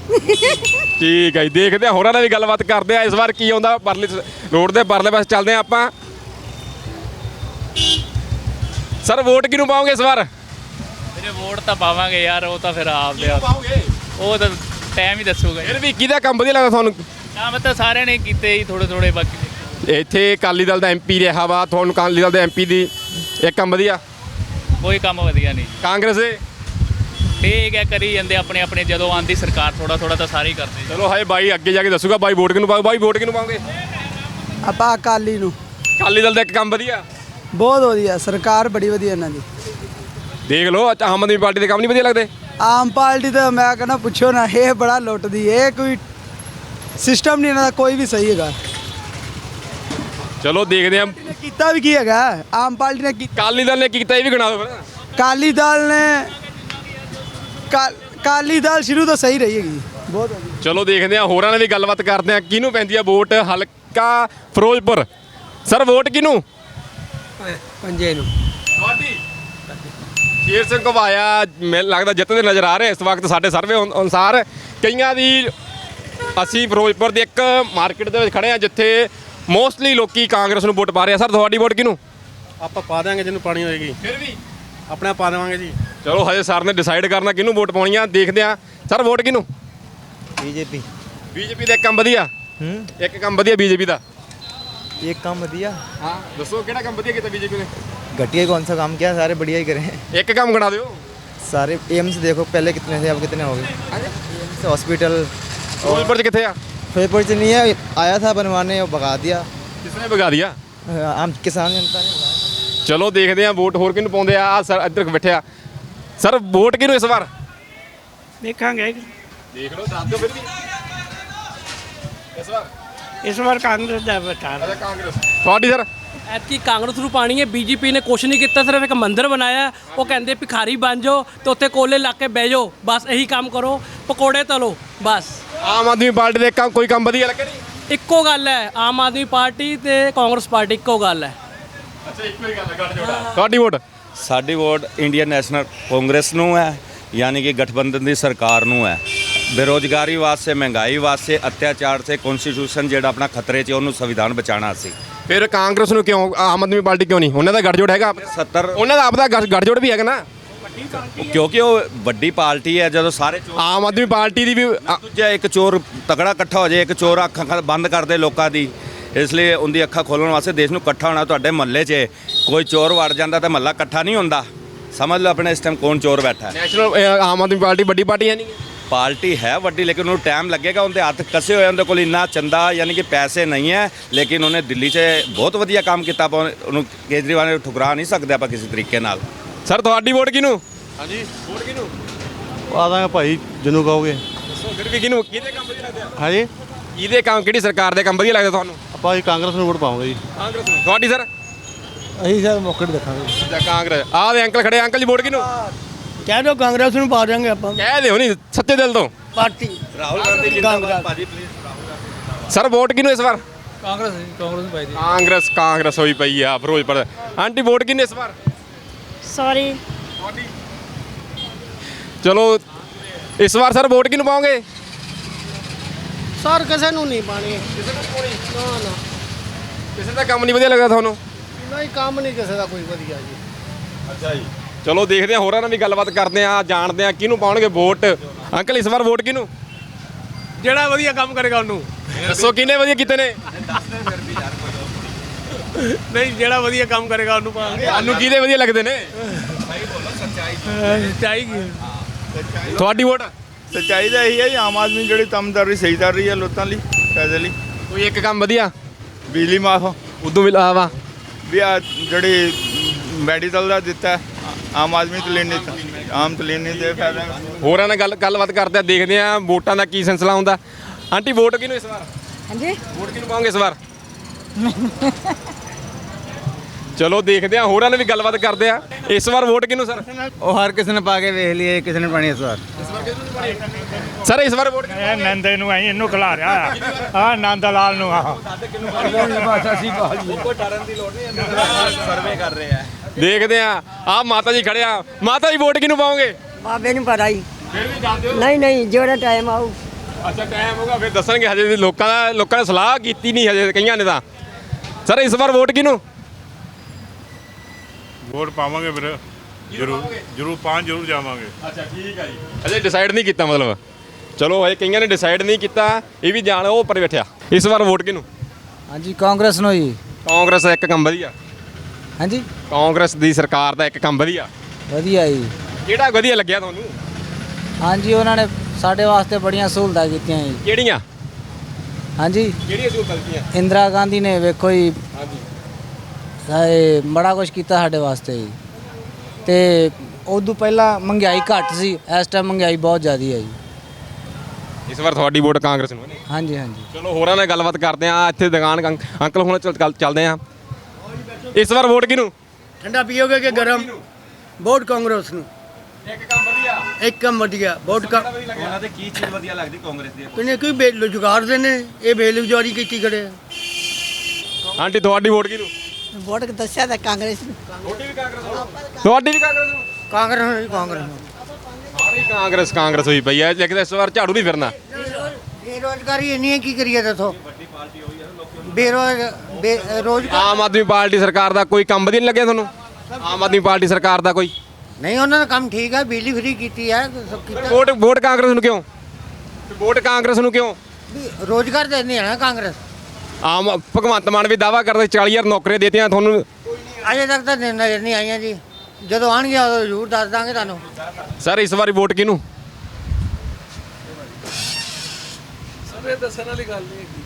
ਠੀਕ ਹੈ ਦੇਖਦੇ ਆ ਹੋਰਾਂ ਨਾਲ ਵੀ ਗੱਲਬਾਤ ਕਰਦੇ ਆ ਇਸ ਵਾਰ ਕੀ ਆਉਂਦਾ ਪਰਲੇ ਰੋਡ ਦੇ ਪਰਲੇ ਪਾਸੇ ਚੱਲਦੇ ਆ ਆਪਾਂ। ਸਰ ਵੋਟ ਕਿਹਨੂੰ ਪਾਓਗੇ ਇਸ ਵਾਰ? ਮੇਰੇ ਵੋਟ ਤਾਂ ਪਾਵਾਂਗੇ ਯਾਰ ਉਹ ਤਾਂ ਫਿਰ ਆਪਦੇ ਆਪ ਪਾਓਗੇ? ਉਹ ਤਾਂ ਟਾਈਮ ਹੀ ਦੱਸੂਗਾ ਫਿਰ ਵੀ ਕਿਹਦਾ ਕੰਮ ਵਧੀਆ ਲੱਗਦਾ ਤੁਹਾਨੂੰ? ਕੰਮ ਤਾਂ ਸਾਰਿਆਂ ਨੇ ਕੀਤੇ ਹੀ ਥੋੜੇ ਥੋੜੇ ਬਾਕੀ ਦੇ। ਇੱਥੇ ਅਕਾਲੀ ਦਲ ਦਾ ਐਮਪੀ ਰਿਹਾ ਵਾ ਤੁਹਾਨੂੰ ਅਕਾਲੀ ਦਲ ਦੇ ਐਮਪੀ ਦੀ ਇੱਕ ਕੰਮ ਵਧੀਆ? ਕੋਈ ਕੰਮ ਵਧੀਆ ਨਹੀਂ। ਕਾਂਗਰਸ ਦੇ? ਠੀਕ ਹੈ ਕਰੀ ਜਾਂਦੇ ਆਪਣੇ ਆਪਣੇ ਜਦੋਂ ਆਂਦੀ ਸਰਕਾਰ ਥੋੜਾ ਥੋੜਾ ਤਾਂ ਸਾਰੇ ਹੀ ਕਰਦੇ ਚਲੋ ਹਾਏ ਬਾਈ ਅੱਗੇ ਜਾ ਕੇ ਦੱਸੂਗਾ ਬਾਈ ਵੋਟ ਕਿਹਨੂੰ ਪਾਓ ਬਾਈ ਵੋਟ ਕਿਹਨੂੰ ਪਾਓਗੇ? ਆਪਾਂ ਅਕਾਲੀ ਨੂੰ। ਅਕਾਲੀ ਦਲ ਦਾ ਇੱਕ ਕੰਮ ਵਧੀਆ। ਬਹੁਤ ਵਧੀਆ ਸਰਕਾਰ ਬੜੀ ਵਧੀਆ ਇਹਨਾਂ ਦੀ। ਦੇਖ ਲਓ ਅੱਜ ਆਮ ਆਦਮੀ ਪਾਰਟੀ ਦੇ ਕੰਮ ਨਹੀਂ ਵਧੀਆ ਲੱਗਦੇ? ਆਮ ਪਾਰਟੀ ਤਾਂ ਮੈਂ ਕਹਿੰਦਾ ਪੁੱਛੋ ਨਾ ਇਹ ਬੜਾ ਲੁੱਟਦੀ ਇਹ ਕੋਈ ਸਿਸਟਮ ਨਹੀਂ ਇਹਨਾਂ ਦਾ ਕੋਈ ਵੀ ਸਹੀ ਹੈਗਾ। ਚਲੋ ਦੇਖਦੇ ਆ ਕੀਤਾ ਵੀ ਕੀ ਹੈਗਾ? ਆਮ ਪਾਰਟੀ ਨੇ ਅਕਾਲੀ ਦਲ ਨੇ ਕੀ ਕੀਤਾ ਇਹ ਵੀ ਗਿਣਾ ਦਿਓ ਫਿਰ। ਕਾਲੀ ਦਲ ਨੇ ਕਾ- ਕਾਲੀ ਦਲ ਸ਼ੁਰੂ ਤੋਂ ਸਹੀ ਰਹੀ ਹੈਗੀ। ਬਹੁਤ ਵਧੀਆ। ਚਲੋ ਦੇਖਦੇ ਆ ਹੋਰਾਂ ਨਾਲ ਵੀ ਗੱਲਬਾਤ ਕਰਦੇ ਆ ਕਿਹਨੂੰ ਪੈਂਦੀ ਆ ਵੋਟ? ਹਲਕਾ ਫਿਰੋਜ਼ਪੁਰ। ਸਰ ਵੋਟ ਕਿਹਨੂੰ? ਪੰਜੇ ਨੂੰ। ਤੁਹਾਡੀ ਸ਼ੇਰ ਸਿੰਘ ਘਵਾਇਆ ਮੈਨੂੰ ਲੱਗਦਾ ਜਿੱਤਦੇ ਨਜ਼ਰ ਆ ਰਹੇ ਇਸ ਵਕਤ ਸਾਡੇ ਸਰਵੇ ਅਨੁ- ਅਨੁਸਾਰ। ਕਈਆਂ ਦੀ ਅਸੀਂ ਫਿਰੋਜ਼ਪੁਰ ਦੇ ਇੱਕ ਮਾਰਕੀਟ ਦੇ ਵਿੱਚ ਖੜੇ ਆ ਜਿੱਥੇ ਮੋਸਟਲੀ ਲੋਕੀ ਕਾਂਗਰਸ ਨੂੰ ਵੋਟ ਪਾ ਰਹੇ ਆ। ਸਰ ਤੁਹਾਡੀ ਵੋਟ ਕਿਹਨੂੰ? ਆਪਾਂ ਪਾ ਦਾਂਗੇ ਜਿਹਨੂੰ ਪਾਣੀ ਹੋਏਗੀ। ਫਿਰ ਵੀ? ਆਪਣੇ ਆਪ ਪਾ ਦੇਵਾਂਗੇ ਜੀ। ਚਲੋ ਹਜੇ ਸਰ ਨੇ ਡਿਸਾਈਡ ਕਰਨਾ ਕਿਹਨੂੰ ਵੋਟ ਪਾਉਣੀ ਆ ਦੇਖਦੇ ਆ ਸਰ ਵੋਟ ਕਿਹਨੂੰ? ਬੀਜੇਪੀ। ਬੀਜੇਪੀ ਦਾ ਇੱਕ ਕੰਮ ਵਧੀਆ। ਹੂੰ। ਇੱਕ ਕੰਮ ਵਧੀਆ ਬੀਜੇਪੀ ਦਾ। ਇਹ ਕੰਮ ਵਧੀਆ ਹਾਂ ਦੱਸੋ ਕਿਹੜਾ ਕੰਮ ਵਧੀਆ ਕੀਤਾ ਬੀਜੇਪੀ ਨੇ घटिया कौन सा काम किया सारे बढ़िया ही करें ਇੱਕ ਕੰਮ ਗਣਾ ਦਿਓ सारे एम्स देखो पहले कितने थे अब कितने हो गए एम्स हॉस्पिटल ਫਿਰੋਜ਼ਪੁਰ ਚ ਕਿੱਥੇ ਆ फरीदपुर से नहीं है आया था बनवाने और भगा दिया ਕਿਸਨੇ ਭਗਾ ਦਿਆ आम किसान जनता ने भगाया। ਚਲੋ ਦੇਖਦੇ ਆ ਵੋਟ ਹੋਰ ਕਿਹਨੂੰ ਪਾਉਂਦੇ ਆ ਆਹ ਸਰ ਇੱਧਰ ਬੈਠਿਆ ਸਰ ਵੋਟ ਕਿਹਨੂੰ ਇਸ ਵਾਰ ਦੇਖਾਂਗੇ ਦੇਖ ਲਓ ਦੱਸ ਦਿਓ ਫਿਰ ਵੀ ਇਸ ਵਾਰ ਇਸ ਵਾਰ ਕਾਂਗਰਸ ਦਾ ਵਿਚਾਰ ਅੱਛਾ ਕਾਂਗਰਸ। ਤੁਹਾਡੀ ਸਰ? ਐਤਕੀ ਕਾਂਗਰਸ ਨੂੰ ਪਾਣੀ ਹੈ ਬੀਜੇਪੀ ਨੇ ਕੁਛ ਨਹੀਂ ਕੀਤਾ ਸਿਰਫ ਇੱਕ ਮੰਦਿਰ ਬਣਾਇਆ। ਉਹ ਕਹਿੰਦੇ ਭਿਖਾਰੀ ਬਣ ਜਾਓ ਤੇ ਉੱਥੇ ਕੋਲੇ ਲਾ ਕੇ ਬਹਿ ਜਾਓ। ਬਸ ਇਹੀ ਕੰਮ ਕਰੋ ਪਕੌੜੇ ਤਲੋ ਬਸ। ਆਮ ਆਦਮੀ ਪਾਰਟੀ ਦੇ ਕੰਮ ਕੋਈ ਕੰਮ ਵਧੀਆ ਲੱਗੇ ਨਹੀਂ? ਇੱਕੋ ਗੱਲ ਹੈ ਆਮ ਆਦਮੀ ਪਾਰਟੀ ਤੇ ਕਾਂਗਰਸ ਪਾਰਟੀ ਇੱਕੋ ਗੱਲ ਹੈ। ਅੱਛਾ ਇੱਕੋ ਹੀ ਗੱਲ ਹੈ ਗੱਠ ਜੋੜਾ ਤੁਹਾਡੀ ਵੋਟ? ਸਾਡੀ ਵੋਟ ਇੰਡੀਅਨ ਨੈਸ਼ਨਲ ਕਾਂਗਰਸ ਨੂੰ ਹੈ ਯਾਨੀ ਕਿ ਗਠਬੰਧਨ ਦੀ ਸਰਕਾਰ ਨੂੰ ਹੈ। ਬੇਰੋਜ਼ਗਾਰੀ ਵਾਸਤੇ ਮਹਿੰਗਾਈ ਵਾਸਤੇ ਅਤਿਆਚਾਰ ਸੇ ਕਨਸਟੀਟਿਊਸ਼ਨ ਜਿਹੜਾ ਆਪਣਾ ਖਤਰੇ 'ਚ ਉਹਨੂੰ ਸੰਵਿਧਾਨ ਬਚਾਉਣਾ ਸੀ। ਫਿਰ ਕਾਂਗਰਸ ਨੂੰ ਕਿਉਂ ਆਮ ਆਦਮੀ ਪਾਰਟੀ ਕਿਉਂ ਨਹੀਂ? ਉਹਨਾਂ ਦਾ ਗੱਠਜੋੜ ਹੈਗਾ? 70 ਉਹਨਾਂ ਦਾ ਆਪਦਾ ਗੱਠ- ਗੱਠਜੋੜ ਵੀ ਹੈਗਾ ਨਾ? ਕਿਉਂਕਿ ਉਹ ਵੱਡੀ ਪਾਰਟੀ ਹੈ ਜਦੋਂ ਸਾਰੇ ਚੋਰ ਆਮ ਆਦਮੀ ਪਾਰਟੀ ਦੀ ਵੀ ਦੂਜਾ ਇੱਕ ਚੋਰ ਤਗੜਾ ਇਕੱਠਾ ਹੋ ਜਾਏ ਇੱਕ ਚੋਰ ਅੱਖਾਂ ਬੰਦ ਕਰ ਦੇ ਲੋਕਾਂ ਦੀ ਇਸ ਲਈ ਉਹਦੀ ਅੱਖਾਂ ਖੋਲਣ ਵਾਸਤੇ ਦੇਸ਼ ਨੂੰ ਇਕੱਠਾ ਹੋਣਾ ਤੁਹਾਡੇ ਮਹੱਲੇ 'ਚ ਕੋਈ ਚੋਰ ਵੜ ਜਾਂਦਾ ਤਾਂ ਮਹੱਲਾ ਇਕੱਠਾ ਨਹੀਂ ਹੁੰਦਾ। ਸਮਝ ਲਓ ਆਪਣੇ ਇਸ ਟਾਈਮ ਕੌਣ ਚੋਰ ਬੈਠਾ ਹੈ। ਨੈਸ਼ਨਲ ਆਮ ਆਦਮੀ ਪਾਰਟੀ ਵੱਡੀ ਪਾਰਟੀ ਹੈ ਨਹੀਂ। ਪਾਰਟੀ ਹੈ ਵੱਡੀ ਲੇਕਿਨ ਉਹਨੂੰ ਟਾਈਮ ਲੱਗੇਗਾ ਉਹਦੇ ਹੱਥ ਕਸੇ ਹੋਏ ਉਹਦੇ ਕੋਲ ਇੰਨਾ ਚੰਦਾ ਯਾਨੀ ਕਿ ਪੈਸੇ ਨਹੀਂ ਹੈ ਲੇਕਿਨ ਉਹਨੇ ਦਿੱਲੀ 'ਚ ਬਹੁਤ ਵਧੀਆ ਕੰਮ ਕੀਤਾ ਆਪਾਂ ਉਹਨੂੰ ਕੇਜਰੀਵਾਲ ਨੇ ਠੁਕਰਾ ਨਹੀਂ ਸਕਦੇ ਆਪਾਂ ਕਿਸੇ ਤਰੀਕੇ ਨਾਲ। ਸਰ ਤੁਹਾਡੀ ਵੋਟ ਕਿਹਨੂੰ? ਹਾਂਜੀ ਵੋਟ ਕਿਹਨੂੰ? ਪਾ ਦਾਂਗੇ ਭਾਈ ਜਿਹਨੂੰ ਕਹੋਗੇ। ਦੱਸੋ ਫਿਰ ਵੀ ਕਿਹਨੂੰ ਕਿਹਦੇ ਕੰਮ ਵਧੀਆ ਲੱਗਦੇ ਆ? ਹਾਂਜੀ? ਕਿਹਦੇ ਕੰਮ ਕਿਹੜੀ ਸਰਕਾਰ ਦੇ ਕੰਮ ਵਧੀਆ ਲੱਗਦੇ ਤੁਹਾਨੂੰ? ਆਪਾਂ ਜੀ ਕਾਂਗਰਸ ਨੂੰ ਵੋਟ ਪਾਵਾਂਗੇ ਜੀ। ਕਾਂਗਰਸ ਨੂੰ। ਤੁਹਾਡੀ ਸਰ ਅਸੀਂ ਸ਼ਾਇਦ ਮੌਕੇ ਦੇਖਾਂਗੇ। ਅੱਛਾ ਕਾਂਗਰਸ। ਆਹ ਦੇ ਅੰਕਲ ਖੜੇ ਅੰਕਲ ਜੀ ਵੋਟ ਕਿਹਨੂੰ? ਕਹਿ ਦਿਓ ਕਾਂਗਰਸ ਨੂੰ ਪਾ ਦਾਂਗੇ ਆਪਾਂ। ਕਹਿ ਦਿਓ ਨਹੀਂ ਸੱਚੇ ਦਿਲ ਤੋਂ। ਪਾਰਟੀ। ਰਾਹੁਲ ਗਾਂਧੀ ਜਿੰਦਾਬਾਦ ਭਾਜੀ ਪਲੀਜ਼ ਸਰ ਵੋਟ ਕਿਹਨੂੰ ਇਸ ਵਾਰ? ਕਾਂਗਰਸ ਕਾਂਗਰਸ ਪਾਈ ਦੀ। ਕਾਂਗਰਸ ਕਾਂਗਰਸ ਹੋਈ ਪਈ ਆ ਫਿਰੋਜ਼ਪੁਰ। ਆਂਟੀ ਵੋਟ ਕਿਹਨੇ ਇਸ ਵਾਰ? सॉरी ਚਲੋ ਇਸ ਵਾਰ ਸਰ ਵੋਟ ਕਿਹਨੂੰ ਪਾਓਗੇ? ਸਰ ਕਿਸੇ ਨੂੰ ਨਹੀਂ ਪਾਣੀ। ਨਾ ਨਾ ਕਿਸੇ ਦਾ ਕੰਮ ਨਹੀਂ ਵਧੀਆ ਲੱਗਾ ਤੁਹਾਨੂੰ? ਨਹੀਂ ਕੰਮ ਨਹੀਂ ਕਿਸੇ ਦਾ ਕੋਈ ਵਧੀਆ ਜੀ। ਅੱਛਾ ਜੀ। ਚਲੋ ਦੇਖਦੇ ਹਾਂ ਹੋਰਾਂ ਨਾਲ ਵੀ ਗੱਲਬਾਤ ਕਰਦੇ ਆ ਜਾਣਦੇ ਆ ਕਿਹਨੂੰ ਪਾਉਣਗੇ ਵੋਟ। ਅੰਕਲ ਇਸ ਵਾਰ ਵੋਟ ਕਿਹਨੂੰ? ਜਿਹੜਾ ਵਧੀਆ ਕੰਮ ਕਰੇਗਾ ਉਹਨੂੰ। ਦੱਸੋ ਕਿਹਨੇ ਵਧੀਆ ਕੀਤੇ ਨੇ? ਨਹੀਂ ਜਿਹੜਾ ਵਧੀਆ ਕੰਮ ਕਰੇਗਾ ਉਹਨੂੰ ਪਾਵਾਂਗੇ। ਤੁਹਾਨੂੰ ਕਿਹਦੇ ਵਧੀਆ ਲੱਗਦੇ ਨੇ? ਚਾਹੀਏ ਤੁਹਾਡੀ ਵੋਟ? ਸੱਚਾਈ ਦਾ ਇਹੀ ਹੈ ਜੀ ਆਮ ਆਦਮੀ ਜਿਹੜੀ ਤਮਦਾਰੀ ਸਹੀ ਕਰ ਰਹੀ ਹੈ ਲੋਕਾਂ ਲਈ ਪੈਸੇ ਲਈ। ਕੋਈ ਇੱਕ ਕੰਮ ਵਧੀਆ? ਬਿਜਲੀ ਮਾਫ। ਉਦੋਂ ਵੀ ਲਾਵਾ ਵੀ। ਆ ਜਿਹੜੀ ਮੈਡੀਕਲ ਦਾ ਦਿੱਤਾ ਹੈ, ਆਮ ਆਦਮੀ ਤੋਂ ਲੈਣੇ ਆਮ ਤੋਂ ਲੈਣੇ ਦੇ ਫਾਇਦਾ ਹੋਰਾਂ ਨਾਲ ਗੱਲ ਗੱਲਬਾਤ ਕਰਦੇ ਆ ਦੇਖਦੇ ਆ ਵੋਟਾਂ ਦਾ ਕੀ ਸਿਲਸਿਲਾ ਹੁੰਦਾ। ਆਂਟੀ ਵੋਟ ਕਿਹਨੂੰ ਇਸ ਵਾਰ? हाँ जी ਵੋਟ ਕਿਹਨੂੰ ਪਾਉਂਗੇ ਇਸ ਵਾਰ? ਚਲੋ ਦੇਖਦੇ ਆ ਹੋਰਾਂ ਨਾਲ ਵੀ ਗੱਲਬਾਤ ਕਰਦੇ ਆ। ਇਸ ਵਾਰ ਵੋਟ ਕਿਹਨੂੰ ਸਰ? ਉਹ ਹਰ ਕਿਸੇ ਨੇ ਪਾ ਕੇ ਵੇਖ ਲਈ ਕਿਸੇ ਨੇ ਪਾਣੀ ਇਸ ਵਾਰ। ਸਰ ਇਸ ਵਾਰ ਵੋਟ ਇਹ ਨੰਦੇ ਨੂੰ ਆਈ ਇਹਨੂੰ ਖਿਲਾ ਰਿਹਾ ਆ। ਨੰਦ ਲਾਲ ਨੂੰ ਆ। ਦੇਖਦੇ ਆ। ਆ ਮਾਤਾ ਜੀ ਖੜਿਆ ਮਾਤਾ ਜੀ ਵੋਟ ਕਿਹਨੂੰ ਪਾਓਗੇ? ਬਾਬੇ ਨੂੰ ਪਤਾ ਹੀ ਫਿਰ ਵੀ ਦੱਸ ਦਿਓ। ਨਹੀਂ ਨਹੀਂ ਜਿਹੜਾ ਟਾਈਮ ਆਊ। ਅੱਛਾ ਟਾਈਮ ਹੋਗਾ ਫਿਰ ਦੱਸਣਗੇ। ਹਜੇ ਵੀ ਲੋਕਾਂ ਦਾ ਲੋਕਾਂ ਨੇ ਸਲਾਹ ਕੀਤੀ ਨਹੀਂ ਹਜੇ ਕਈਆਂ ਨੇ ਤਾਂ। ਸਰ ਇਸ ਵਾਰ ਵੋਟ ਕਿਹਨੂੰ? ਵੋਟ ਪਾਵਾਂਗੇ ਵੀਰ ਜਰੂਰ ਜਰੂਰ ਪਾਣ ਜਰੂਰ ਜਾਵਾਂਗੇ। ਅੱਛਾ ਠੀਕ ਆ ਜੀ। ਹਜੇ ਡਿਸਾਈਡ ਨਹੀਂ ਕੀਤਾ ਮਤਲਬ। ਚਲੋ ਹਜੇ ਕਈਆਂ ਨੇ ਡਿਸਾਈਡ ਨਹੀਂ ਕੀਤਾ। ਇਹ ਵੀ ਜਾਣ ਉਹ ਉੱਪਰ ਬੈਠਿਆ। ਇਸ ਵਾਰ ਵੋਟ ਕਿਹਨੂੰ? ਹਾਂਜੀ ਕਾਂਗਰਸ ਨੂੰ ਜੀ। ਕਾਂਗਰਸ ਦਾ ਇੱਕ ਕੰਮ ਵਧੀਆ। ਹਾਂਜੀ? ਕਾਂਗਰਸ ਦੀ ਸਰਕਾਰ ਦਾ ਇੱਕ ਕੰਮ ਵਧੀਆ। ਵਧੀਆ ਜੀ। ਕਿਹੜਾ ਵਧੀਆ ਲੱਗਿਆ ਤੁਹਾਨੂੰ? ਹਾਂਜੀ ਉਹਨਾਂ ਨੇ ਸਾਡੇ ਵਾਸਤੇ ਬੜੀਆਂ ਸਹੂਲਤਾਂ ਕੀਤੀਆਂ ਜੀ। ਕਿਹੜੀਆਂ? ਹਾਂਜੀ। ਕਿਹੜੀਆਂ ਸਹੂਲਤਾਂ ਦਿੱਤੀਆਂ? ਇੰਦਰਾ ਗਾਂਧੀ ਨੇ ਵੇਖੋ ਜੀ। ਹਾਂਜੀ। ਇਹ ਬੜਾ ਕੁਝ ਕੀਤਾ ਸਾਡੇ ਵਾਸਤੇ ਜੀ। ਤੇ ਉਦੋਂ ਪਹਿਲਾਂ ਮਹਿੰਗਾਈ ਘੱਟ ਸੀ ਇਸ ਟਾਈਮ ਮਹਿੰਗਾਈ ਬਹੁਤ ਜ਼ਿਆਦੀ ਹੈ ਜੀ। ਇਸ ਵਾਰ ਤੁਹਾਡੀ ਵੋਟ ਕਾਂਗਰਸ ਨੂੰ ਹੈ? ਹਾਂਜੀ ਹਾਂਜੀ। ਚਲੋ ਹੋਰਾਂ ਨਾਲ ਗੱਲਬਾਤ ਕਰਦੇ ਆ ਇੱਥੇ ਦੁਕਾਨ ਅੰਕ- ਅੰਕਲ ਹੁਣ ਚੱਲ- ਚੱਲ- ਚੱਲਦੇ ਆ ਇਸ ਵਾਰ ਵੋਟ ਕਿਹਨੂੰ? ਠੰਡਾ ਪੀਓਗੇ ਕਿ ਗਰਮ? ਵੋਟ ਕਾਂਗਰਸ ਨੂੰ। ਇੱਕ ਕੰਮ ਵਧੀਆ। ਇੱਕ ਕੰਮ ਵਧੀਆ ਵੋਟ ਕਾ ਉਹਨਾਂ ਦੇ ਕੀ ਚੀਜ਼ ਵਧੀਆ ਲੱਗਦੀ ਕਾਂਗਰਸ ਦੀ? ਕਿਨੇ ਕੋਈ ਦੇ ਨੇ। ਇਹ ਬੇਰੁਜ਼ਗਾਰੀ ਕੀਤੀ ਖੜੇ ਆਂਟੀ ਤੁਹਾਡੀ ਵੋਟ ਕਿਹਨੂੰ? ਵੋਟ ਦੱਸਿਆ ਤਾਂ ਕਾਂਗਰਸ ਨੂੰ। ਤੁਹਾਡੀ ਵੀ ਕਾਂਗਰਸ ਨੂੰ। ਤੁਹਾਡੀ ਵੀ ਕਾਂਗਰਸ ਨੂੰ। ਕਾਂਗਰਸ ਨੂੰ ਕਾਂਗਰਸ ਨੂੰ। ਸਾਰੀ ਕਾਂਗਰਸ ਕਾਂਗਰਸ ਹੋਈ ਪਈ ਹੈ। ਲੇਕਿਨ ਇਸ ਵਾਰ ਝਾੜੂ ਨਹੀਂ ਫਿਰਨਾ। ਬੇਰੁਜ਼ਗਾਰੀ ਇੰਨੀ ਹੈ ਕੀ ਕਰੀਏ ਦੱਸੋ? ਬੇਰੋਜ਼ ਬੇਰੋਜ਼ ਆਮ ਆਦਮੀ ਪਾਰਟੀ ਸਰਕਾਰ ਦਾ ਕੋਈ ਕੰਮ ਵਧੀਆ ਨਹੀਂ ਲੱਗਿਆ ਤੁਹਾਨੂੰ? ਆਮ ਆਦਮੀ ਪਾਰਟੀ ਸਰਕਾਰ ਦਾ ਕੋਈ? ਨਹੀਂ ਉਹਨਾਂ ਦਾ ਕੰਮ ਠੀਕ ਹੈ ਬਿਜਲੀ ਫਰੀ ਕੀਤੀ ਹੈ ਸਭ ਕੀਤਾ। ਵੋਟ ਵੋਟ ਕਾਂਗਰਸ ਨੂੰ ਕਿਉਂ? ਵੋਟ ਕਾਂਗਰਸ ਨੂੰ ਕਿਉਂ? ਵੀ ਰੋਜ਼ਗਾਰ ਦਿੰਦੇ ਆ ਨਾ ਕਾਂਗਰਸ। ਆਮ ਭਗਵੰਤ ਮਾਨ ਵੀ ਦਾਵਾ ਕਰਦੇ 40000 ਨੌਕਰੀਆਂ ਦੇਤੀਆਂ ਤੁਹਾਨੂੰ ਅਜੇ ਤੱਕ ਤਾਂ ਨਜ਼ਰ ਨਹੀਂ ਆਈਆਂ ਜੀ। ਜਦੋਂ ਆਣਗੇ ਉਦੋਂ ਜ਼ਰੂਰ ਦੱਸ ਦਾਂਗੇ ਤੁਹਾਨੂੰ। ਸਰ ਇਸ ਵਾਰੀ ਵੋਟ ਕਿਹਨੂੰ? ਸਰ ਇਹ ਦੱਸਣ ਵਾਲੀ ਗੱਲ ਨਹੀਂ ਹੈਗੀ।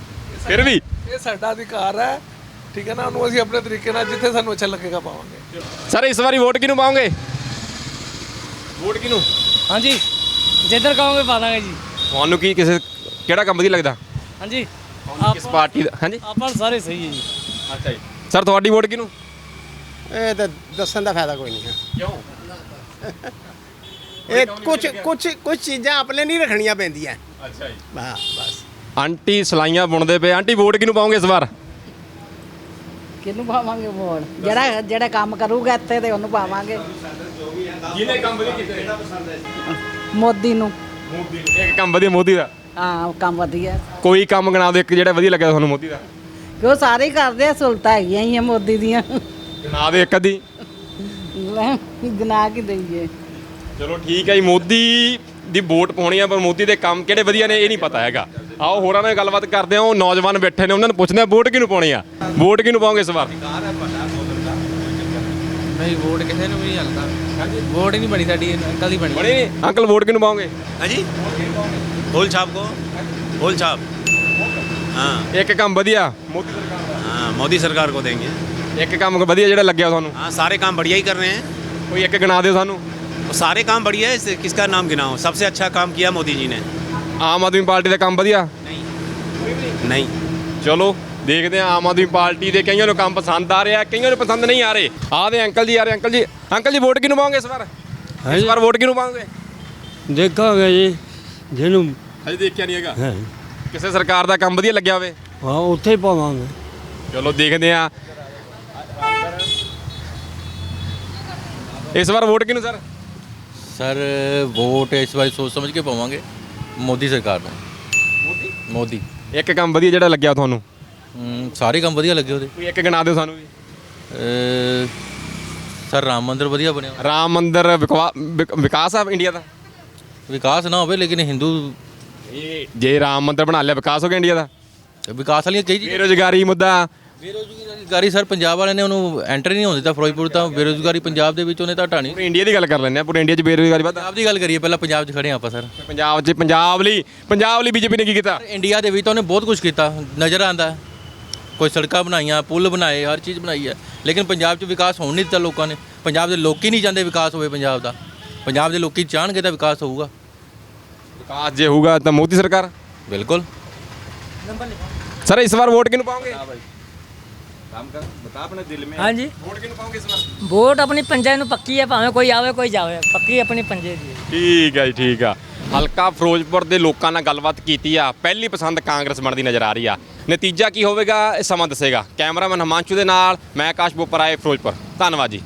ਫਿਰ ਵੀ? ਇਹ ਸਾਡਾ ਅਧਿਕਾਰ ਹੈ। ਠੀਕ ਹੈ ਨਾ? ਉਹਨੂੰ ਅਸੀਂ ਆਪਣੇ ਤਰੀਕੇ ਨਾਲ ਜਿੱਥੇ ਸਾਨੂੰ ਅੱਛਾ ਲੱਗੇਗਾ ਪਾਵਾਂਗੇ। ਸਰ ਇਸ ਵਾਰੀ ਵੋਟ ਕਿਹਨੂੰ ਪਾਓਗੇ? ਵੋਟ ਕਿਹਨੂੰ? ਹਾਂਜੀ। ਜਿੱਧਰ ਕਹੋਗੇ ਪਾ ਦਾਂਗੇ ਜੀ। ਤੁਹਾਨੂੰ ਕੀ ਕਿਸੇ ਕਿਹੜਾ ਕੰਮ ਵਧੀਆ ਲੱਗਦਾ? ਹਾਂਜੀ। ਕਿਸ ਪਾਰਟੀ ਦਾ ਹਾਂਜੀ? ਆਪਾਂ ਸਾਰੇ ਸਹੀ ਹੈ ਜੀ। ਅੱਛਾ ਜੀ। ਸਰ ਤੁਹਾਡੀ ਵੋਟ ਕਿਹਨੂੰ? ਇਹ ਤਾਂ ਦੱਸਣ ਦਾ ਫਾਇਦਾ ਕੋਈ ਨਹੀਂ ਹੈ। ਕਿਉਂ? ਇਹ ਕੁਝ ਕੁਝ ਕੁਝ ਚੀਜ਼ਾਂ ਆਪਣੇ ਨਹੀਂ ਰੱਖਣੀਆਂ ਪੈਂਦੀਆਂ। ਅੱਛਾ ਜੀ। ਹਾਂ ਬਸ। ਆਂਟੀ ਸਲਾਈਆਂ ਬੁਣਦੇ ਪਏ ਆਂਟੀ ਵੋਟ ਕਿਹਨੂੰ ਪਾਓਗੇ ਇਸ ਵਾਰ? ਕਿਹਨੂੰ ਪਾਵਾਂਗੇ ਵੋਟ? ਜਿਹੜਾ ਜਿਹੜਾ ਕੰਮ ਕਰੂਗਾ ਇੱਥੇ ਤੇ ਉਹਨੂੰ ਪਾਵਾਂਗੇ। ਜਿਹਨੇ ਕੰਮ ਵਧੀਆ ਕੀਤੇ? ਮੋਦੀ ਨੂੰ। ਮੋਦੀ ਇੱਕ ਕੰਮ ਵਧੀਆ ਮੋਦੀ ਦਾ। ਹਾਂ ਕੰਮ ਵਧੀਆ। ਕੋਈ ਕੰਮ ਗਣਾ ਦਿਓ ਇੱਕ ਜਿਹੜਾ ਵਧੀਆ ਲੱਗਿਆ ਤੁਹਾਨੂੰ ਮੋਦੀ ਦਾ। ਕਿਉਂ ਸਾਰੇ ਹੀ ਕਰਦੇ ਆ ਸਹੂਲਤਾਂ ਹੈਗੀਆਂ ਹੀ ਆ ਮੋਦੀ ਦੀਆਂ। ਗਣਾ ਦਿਓ ਇੱਕ ਅੱਧੀ। ਲੈ, ਗਿਣਾ ਕੇ ਦਈਏ। ਚਲੋ ਠੀਕ ਹੈ ਜੀ ਮੋਦੀ ਦੀ ਵੋਟ ਪਾਉਣੀ ਆ ਪਰ ਮੋਦੀ ਦੇ ਕੰਮ ਕਿਹੜੇ ਵਧੀਆ ਨੇ ਇਹ ਨਹੀਂ ਪਤਾ ਹੈਗਾ। ਆਓ ਹੋਰਾਂ ਨਾਲ ਗੱਲਬਾਤ ਕਰਦੇ ਆ ਉਹ ਨੌਜਵਾਨ ਬੈਠੇ ਨੇ ਉਹਨਾਂ ਨੂੰ ਪੁੱਛਦੇ ਆ ਵੋਟ ਕਿਹਨੂੰ ਪਾਉਣੀ ਆ? ਵੋਟ ਕਿਹਨੂੰ ਪਾਉਂਗੇ ਇਸ ਵਾਰ? ਅੰਕਲ ਵੋਟ ਕਿਹਨੂੰ ਪਾਉਂਗੇ ਹਾਂਜੀ। ਹੋਲ ਛਾਪ ਕੋ? ਹੋਲ ਛਾਪ। ਹਾਂ। ਇੱਕ ਕੰਮ ਵਧੀਆ। ਮੋਦੀ ਸਰਕਾਰ ਦਾ ਹਾਂ ਮੋਦੀ ਸਰਕਾਰ ਕੋ ਦੇਂਗੇ। ਇੱਕ ਕੰਮ ਵਧੀਆ ਜਿਹੜਾ ਲੱਗਿਆ ਤੁਹਾਨੂੰ? ਹਾਂ ਸਾਰੇ ਕੰਮ ਬੜੀਆ ਹੀ ਕਰ ਰਹੇ ਹੈ ਕੋਈ ਇੱਕ ਗਣਾ ਦਿਓ ਸਾਨੂੰ। सारे काम बढ़िया है इसे- किसका नाम गिनाओ सबसे अच्छा काम किया मोदी जी ने ਆਮ ਆਦਮੀ ਪਾਰਟੀ ਦਾ ਕੰਮ ਵਧੀਆ नहीं ਚਲੋ ਦੇਖਦੇ ਆ ਆਮ ਆਦਮੀ ਪਾਰਟੀ ਦੇ ਕਈਆਂ ਨੂੰ ਕੰਮ ਪਸੰਦ ਆ ਰਿਹਾ ਕਈਆਂ ਨੂੰ ਪਸੰਦ ਨਹੀਂ ਆ ਰਹੇ ਆਹ ਦੇ ਅੰਕਲ ਜੀ ਆ ਰਹੇ ਅੰਕਲ ਜੀ ਅੰਕਲ ਜੀ ਵੋਟ ਕਿਹਨੂੰ ਪਾਓਗੇ ਇਸ ਵਾਰ ਇਸ ਵਾਰ ਵੋਟ ਕਿਹਨੂੰ ਪਾਓਗੇ ਦੇਖਾਂਗੇ ਜੀ ਜਿਹਨੂੰ ਹਜੇ ਦੇਖਿਆ ਨਹੀਂ ਹੈਗਾ ਕਿਸੇ ਸਰਕਾਰ ਦਾ ਕੰਮ ਵਧੀਆ ਲੱਗਿਆ ਹੋਵੇ ਹਾਂ ਉੱਥੇ ਹੀ ਪਾਵਾਂਗੇ ਚਲੋ ਦੇਖਦੇ ਆ ਇਸ ਵਾਰ ਵੋਟ ਕਿਹਨੂੰ ਸਰ ਸਰ ਵੋਟ ਇਸ ਵਾਰ ਸੋਚ ਸਮਝ ਕੇ ਪਾਵਾਂਗੇ। ਮੋਦੀ ਸਰਕਾਰ ਨੂੰ। ਮੋਦੀ? ਮੋਦੀ। ਇੱਕ ਕੰਮ ਵਧੀਆ ਜਿਹੜਾ ਲੱਗਿਆ ਤੁਹਾਨੂੰ? ਹਮ, ਸਾਰੇ ਕੰਮ ਵਧੀਆ ਲੱਗੇ ਉਹਦੇ। ਕੋਈ ਇੱਕ ਗਿਣਾ ਦਿਓ ਸਾਨੂੰ ਵੀ। ਅਹ, ਸਰ ਰਾਮ ਮੰਦਿਰ ਵਧੀਆ ਬਣਿਆ। ਰਾਮ ਮੰਦਿਰ ਵਿਕਵਾ- ਵਿਕ- ਵਿਕਾਸ ਆ ਇੰਡੀਆ ਦਾ? ਵਿਕਾਸ ਨਾ ਹੋਵੇ ਲੇਕਿਨ ਹਿੰਦੂ ਇਹ ਜੇ ਰਾਮ ਮੰਦਿਰ ਬਣਾ ਲਿਆ ਵਿਕਾਸ ਹੋ ਗਿਆ ਇੰਡੀਆ ਦਾ? ਵਿਕਾਸ ਵਾਲੀਆਂ ਕਈ ਚੀਜ਼ਾਂ ਬੇਰੋਜ਼ਗਾਰੀ ਮੁੱਦਾ। ਬੇਰੋਜ਼ਗਾਰੀ ਸਰ ਪੰਜਾਬ ਵਾਲਿਆਂ ਨੇ ਉਹਨੂੰ ਐਂਟਰ ਨਹੀਂ ਹੋਣ ਦਿੱਤਾ ਫਿਰੋਜ਼ਪੁਰ ਤਾਂ ਬੇਰੋਜ਼ਗਾਰੀ ਪੰਜਾਬ ਦੇ ਵਿੱਚ ਉਹਨੇ ਤਾਂ ਹਟਾਣੀ। ਪੂਰੇ ਇੰਡੀਆ ਦੀ ਗੱਲ ਕਰ ਲੈਂਦੇ ਆ ਪੂਰੇ ਇੰਡੀਆ 'ਚ ਬੇਰੋਜ਼ਗਾਰੀ ਵੱਧ ਪੰਜਾਬ ਦੀ ਗੱਲ ਕਰੀਏ ਪਹਿਲਾਂ ਪੰਜਾਬ 'ਚ ਖੜੇ ਹਾਂ ਆਪਾਂ ਸਰ। ਪੰਜਾਬ 'ਚ ਪੰਜਾਬ ਲਈ ਪੰਜਾਬ ਲਈ ਬੀਜੇਪੀ ਨੇ ਕੀ ਕੀਤਾ? ਇੰਡੀਆ ਦੇ ਵਿੱਚ ਤਾਂ ਉਹਨੇ ਬਹੁਤ ਕੁਝ ਕੀਤਾ। ਨਜ਼ਰ ਆਂਦਾ ਕੋਈ ਸੜਕਾਂ ਬਣਾਈਆਂ ਪੁਲ ਬਣਾਏ ਹਰ ਚੀਜ਼ ਬਣਾਈ ਹੈ। ਲੇਕਿਨ ਪੰਜਾਬ 'ਚ ਵਿਕਾਸ ਹੋਣ ਨਹੀਂ ਦਿੱਤਾ ਲੋਕਾਂ ਨੇ। ਪੰਜਾਬ ਦੇ ਲੋਕੀ ਨਹੀਂ ਚਾਹੁੰਦੇ ਵਿਕਾਸ ਹੋਵੇ ਪੰਜਾਬ ਦਾ। ਪੰਜਾਬ ਦੇ ਲੋਕੀ ਚਾਹਣਗੇ ਤਾਂ ਵਿਕਾਸ ਹੋਊਗਾ। ਵਿਕਾਸ ਜੇ ਹੋਊਗਾ ਤਾਂ ਮੋਦੀ ਸਰਕਾਰ। ਬਿਲਕੁਲ। ਸਰ ਇਸ ਵਾਰ ਵੋਟ ਕਿਹਨੂੰ ਪਾਓਗੇ? काम का बता अपने दिल में हाँ जी वोट किन पाओगे इस ਵੋਟ ਆਪਣੀ ਪੰਜੇ ਨੂੰ ਪੱਕੀ ਆ ਭਾਵੇਂ ਕੋਈ ਆਵੇ ਕੋਈ ਜਾਵੇ। ਪੱਕੀ ਆਪਣੀ ਪੰਜੇ ਦੀ। ਠੀਕ ਹੈ ਜੀ, ਠੀਕ ਆ। ਹਲਕਾ ਫਿਰੋਜ਼ਪੁਰ ਦੇ ਲੋਕਾਂ ਨਾਲ ਗੱਲਬਾਤ ਕੀਤੀ ਆ। ਪਹਿਲੀ ਪਸੰਦ ਕਾਂਗਰਸ ਬਣਦੀ ਨਜ਼ਰ ਆ ਰਹੀ ਆ। ਨਤੀਜਾ ਕੀ ਹੋਵੇਗਾ ਇਹ ਸਮਾਂ ਦੱਸੇਗਾ। ਕੈਮਰਾਮੈਨ ਹਮਾਂਸ਼ੂ ਦੇ ਨਾਲ ਮੈਂ ਆਕਾਸ਼ ਬੋਪਰਾਏ ਫਿਰੋਜ਼ਪੁਰ। ਧੰਨਵਾਦ ਜੀ।